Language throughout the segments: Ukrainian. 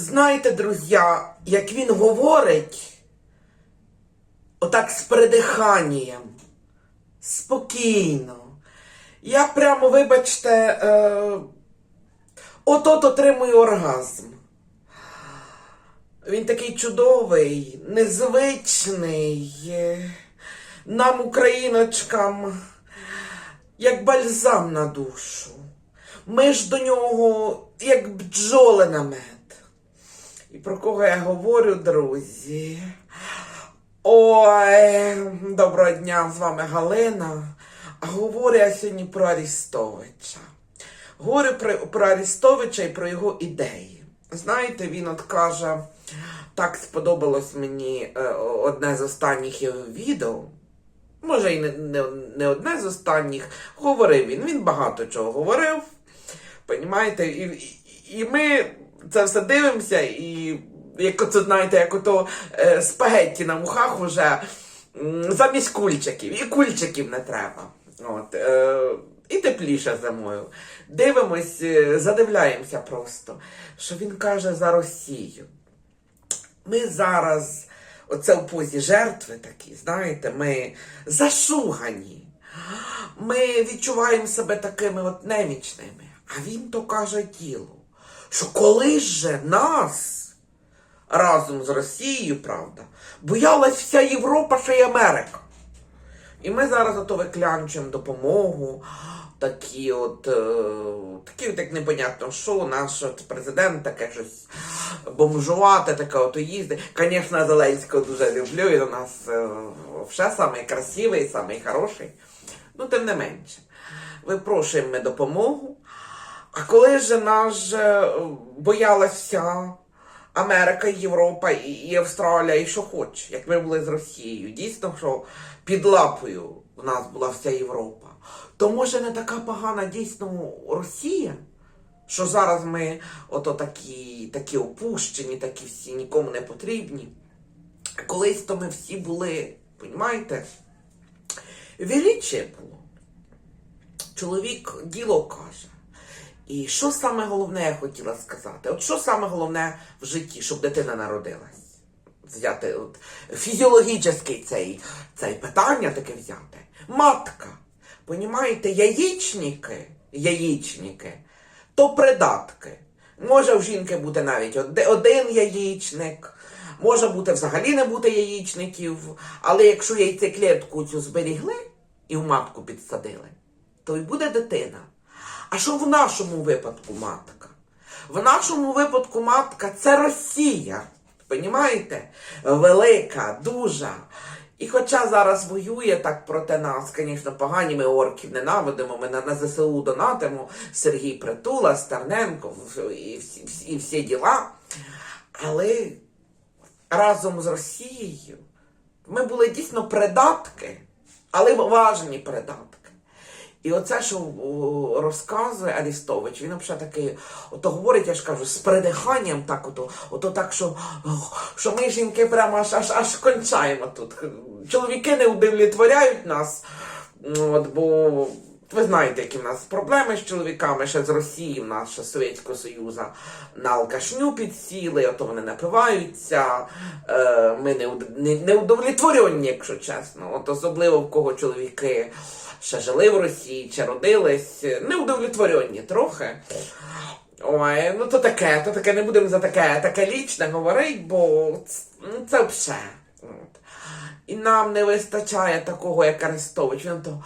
Знаєте, друзі, як він говорить, отак з придиханням, спокійно. Я прямо, вибачте, е, от-от отримую оргазм. Він такий чудовий, незвичний. Нам, україночкам, як бальзам на душу. Ми ж до нього, як бджоли на мед. І про кого я говорю, друзі? Ой, доброго дня, з вами Галина. Говорю я сьогодні про Арістовича. Говорю про, про Арістовича і про його ідеї. Знаєте, він от каже, так сподобалось мені е, одне з останніх його відео. Може, і не, не, не одне з останніх. Говорив він. Він багато чого говорив. Понімаєте? І, і, і ми це все дивимося, і як оце, знаєте, як ото е, спагетті на мухах уже замість кульчиків. І кульчиків не треба. От, е, і тепліше зимою. Дивимось, е, задивляємося просто, що він каже за Росію. Ми зараз, оце в позі жертви такі, знаєте, ми зашугані. Ми відчуваємо себе такими от немічними. А він то каже тілу, що коли же нас разом з Росією, правда, боялась вся Європа, ще й Америка. І ми зараз ото виклянчуємо допомогу. Такі от, е, такі от як непонятно, що наш от президент таке щось бомжувати, таке от їздить. Звісно, Зеленського дуже люблю, він у нас все самий красивий, самий хороший. Ну, тим не менше. Випрошуємо ми допомогу. А коли ж наш е, боялась вся Америка, Європа і, Австралія, і що хоче, як ми були з Росією. Дійсно, що під лапою в нас була вся Європа. То може не така погана дійсно Росія, що зараз ми ото такі, такі опущені, такі всі нікому не потрібні. Колись то ми всі були, понімаєте, величе було. Чоловік діло каже. І що саме головне я хотіла сказати? От що саме головне в житті, щоб дитина народилась? Взяти от фізіологічний цей, цей питання таке взяти. Матка. Понімаєте, яєчники, яєчники, то придатки. Може в жінки бути навіть один яєчник, може бути взагалі не бути яєчників, але якщо яйцеклітку цю зберігли і в матку підсадили, то й буде дитина. А що в нашому випадку матка? В нашому випадку матка це Росія. Понімаєте? Велика, дуже. І хоча зараз воює так проти нас, звісно, погані ми орків ненавидимо, ми на, на ЗСУ донатимо Сергій Притула, Стерненко і всі, всі, всі діла. Але разом з Росією ми були дійсно придатки, але важні придатки. І оце, що розказує Арістович, він взагалі такий, ото говорить, я ж кажу, з придиханням, так ото, ото так, що, що ми жінки прямо аж, аж, аж кончаємо тут. Чоловіки не удовлетворяють нас, от, бо ви знаєте, які в нас проблеми з чоловіками, ще з Росії, в нас ще Совєтського Союзу на алкашню підсіли, ото вони напиваються, е, ми не, не, не удовлетворені, якщо чесно. От особливо в кого чоловіки ще жили в Росії, чи родились, неудовлетворені трохи. Ой, ну то таке, то таке, не будемо за таке, таке лічне говорити, бо ну, це все. І нам не вистачає такого, як Арестович. Він то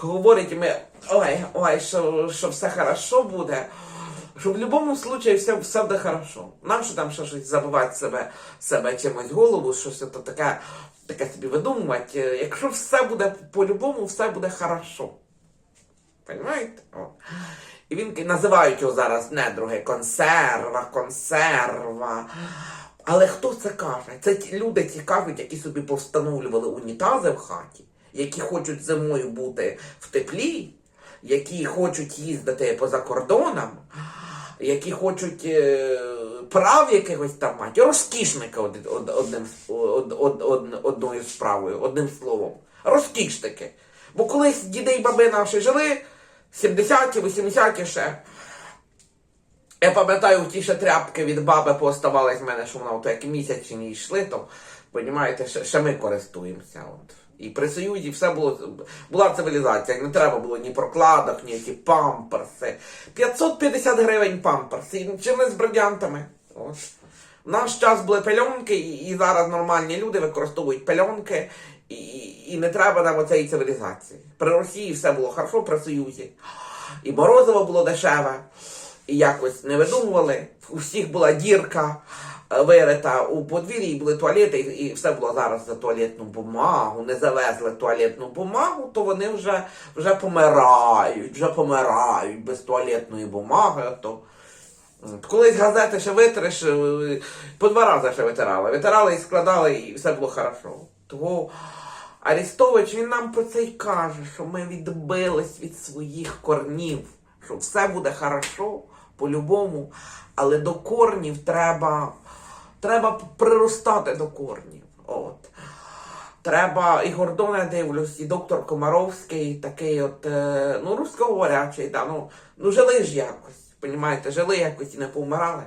говорить, ми ой, ой, що, що все хорошо буде. Що в будь-якому случаї все, все буде хорошо. Нам що там щось забивати себе, себе чимось голову, щось то таке, таке собі видумувати. Е, Якщо все буде по-любому, все буде хорошо. Понимаєте? І він називають його зараз недруги консерва, консерва. Але хто це каже? Це ті люди цікавить, які собі повстановлювали унітази в хаті, які хочуть зимою бути в теплі, які хочуть їздити поза кордоном, які хочуть е, прав якихось там мати, розкішника од- од- одним, од- од- од- одною справою, одним словом. Розкішники. Бо колись діди і баби наші жили, 70-ті, 80-ті ще. Я пам'ятаю, ті ще тряпки від баби поставались в мене, що вона як місячні йшли, то, понімаєте, ще, ще ми користуємося. От. І при Союзі все було, була цивілізація, не треба було ні прокладок, ні ті памперси. 550 гривень памперси, чи не з бродянтами. В наш час були пельонки, і, і зараз нормальні люди використовують пельонки, і, і, не треба нам оцеї цивілізації. При Росії все було хорошо, при Союзі. І морозиво було дешеве, і якось не видумували. У всіх була дірка вирита у подвір'ї, були туалети, і і все було зараз за туалетну бумагу. Не завезли туалетну бумагу, то вони вже, вже помирають, вже помирають без туалетної бумаги. То... Колись газети ще витриш, е, по два рази ще витирали. Витирали і складали, і все було хорошо. Того Арістович він нам про це й каже, що ми відбились від своїх корнів, що все буде хорошо по-любому, але до корнів треба, треба приростати до корнів. От. Треба, і Гордона дивлюсь, і доктор Комаровський, такий от, е, ну, русскоговорячий, да, ну, ну жили ж якось, понімаєте, жили якось і не повмирали.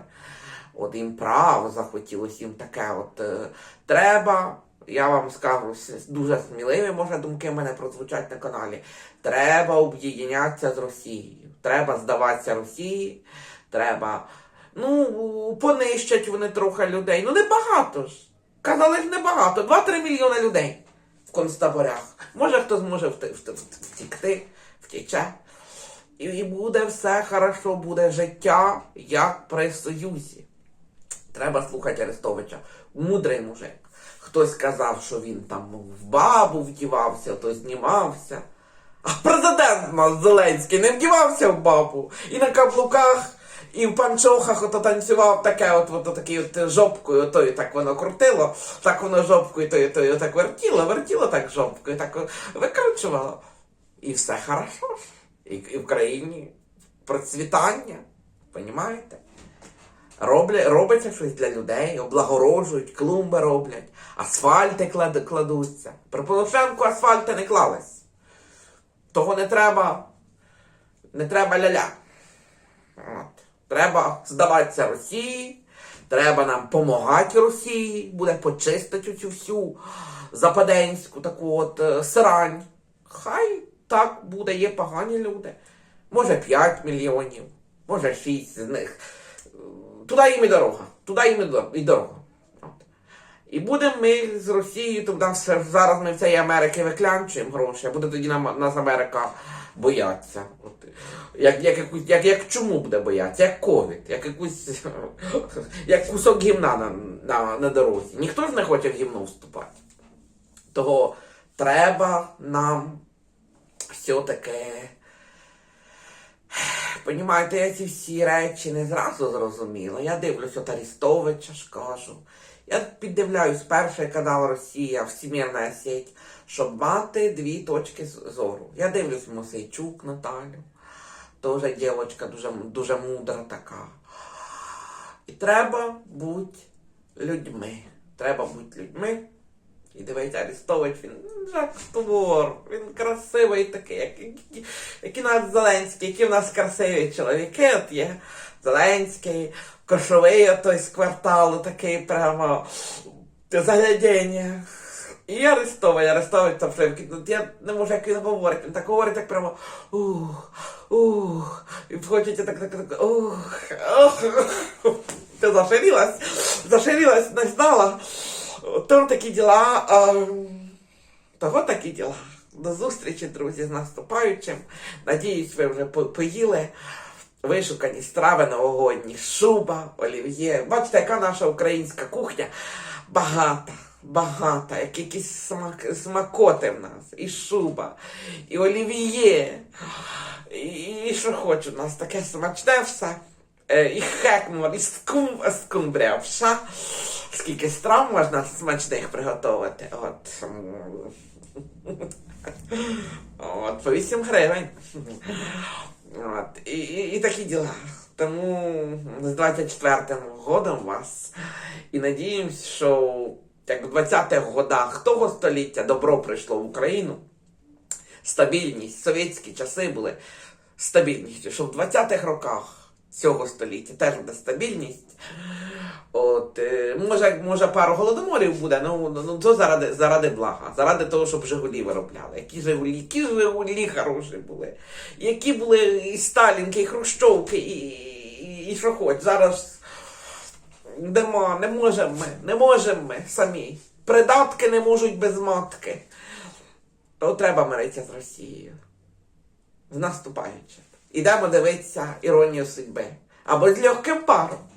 От їм право захотілося їм таке от е, треба. Я вам скажу, дуже сміливі, може, думки в мене прозвучать на каналі. Треба об'єднятися з Росією. Треба здаватися Росії. Треба. Ну, понищать вони трохи людей. Ну, небагато ж. Казали ж небагато. 2-3 мільйони людей в концтаборях. Може, хто зможе втікти, втіче. І, і буде все хорошо, буде життя, як при Союзі. Треба слухати Арестовича. Мудрий мужик. Хтось казав, що він там в бабу вдівався, то знімався. А президент нас Зеленський не вдівався в бабу. І на каблуках, і в панчохах ото танцював таке, от, от, такий от жопкою, отою так воно крутило, так воно жопкою, тою, тою так вертіло, вертіло так жопкою, так викручувало. І все хорошо. І, і в країні процвітання. Понімаєте? Робиться щось для людей, облагорожують, клумби роблять, асфальти клад, кладуться. При Порошенку асфальти не клались. Того не треба. Не треба ля-ля. От. Треба здаватися Росії, треба нам допомагати Росії, буде почистити цю всю западенську таку от е, срань. Хай так буде, є погані люди. Може 5 мільйонів, може 6 з них. Туди їм і дорога. Туди їм і дорога. І будемо ми з Росією, то нас зараз ми в цієї Америки виклянчуємо гроші, а буде тоді нам, нас Америка бояться. От. Як, як, як, як чому буде боятися? Як ковід, як якусь як кусок гімна на, на, на дорозі. Ніхто ж не хоче в гімно вступати. Того треба нам все-таки. Понімаєте, я ці всі речі не зразу зрозуміла. Я дивлюсь от Арістовича ж кажу. Я піддивляюсь перший канал Росія, всімірна сеть, щоб мати дві точки зору. Я дивлюсь Мосейчук Наталю. Теж дівчинка дуже, дуже мудра така. І треба бути людьми. Треба бути людьми. І дивиться Арестович, він жактор, він красивий такий, як, як, як і наш Зеленський, які в нас красиві чоловіки. От є Зеленський, кошовий той з кварталу, такий прямо заглядіння. І Арестович, Арестович там що, він- я не можу, як він говорить, він так говорить, так прямо ух, ух, і хочеться так, так, так, ух, ух, ти заширилась, заширилась, не знала. То такі діла, а, того такі діла. До зустрічі, друзі, з наступаючим. Надіюсь, ви вже по- поїли. Вишукані страви новогодні, шуба, олів'є. Бачите, яка наша українська кухня багата, багата, як якісь смак, смакоти в нас, і шуба, і олів'є, і, і що хочу, у нас таке смачне все. Е, І хекмор, і скум, скумбрія вша. Скільки страв можна смачних приготувати. От. От, по 8 гривень. От, і, і, і такі діла. Тому з 24-м годом вас. І надіємось, що як в 20-х годах того століття добро прийшло в Україну. Стабільність, совєтські часи були стабільністю, що в 20-х роках цього століття теж буде стабільність. От, е, може, може, пару голодоморів буде, ну, ну то заради, заради блага, заради того, щоб Жигулі виробляли. Які Жигулі, які Жигулі хороші були. Які були і Сталінки, і Хрущовки, і, і, і що хоч. Зараз нема, не можемо ми, не можемо ми самі. Придатки не можуть без матки. То треба миритися з Росією. З наступаючим. Ідемо дивитися іронію судьби. Або з легким паром.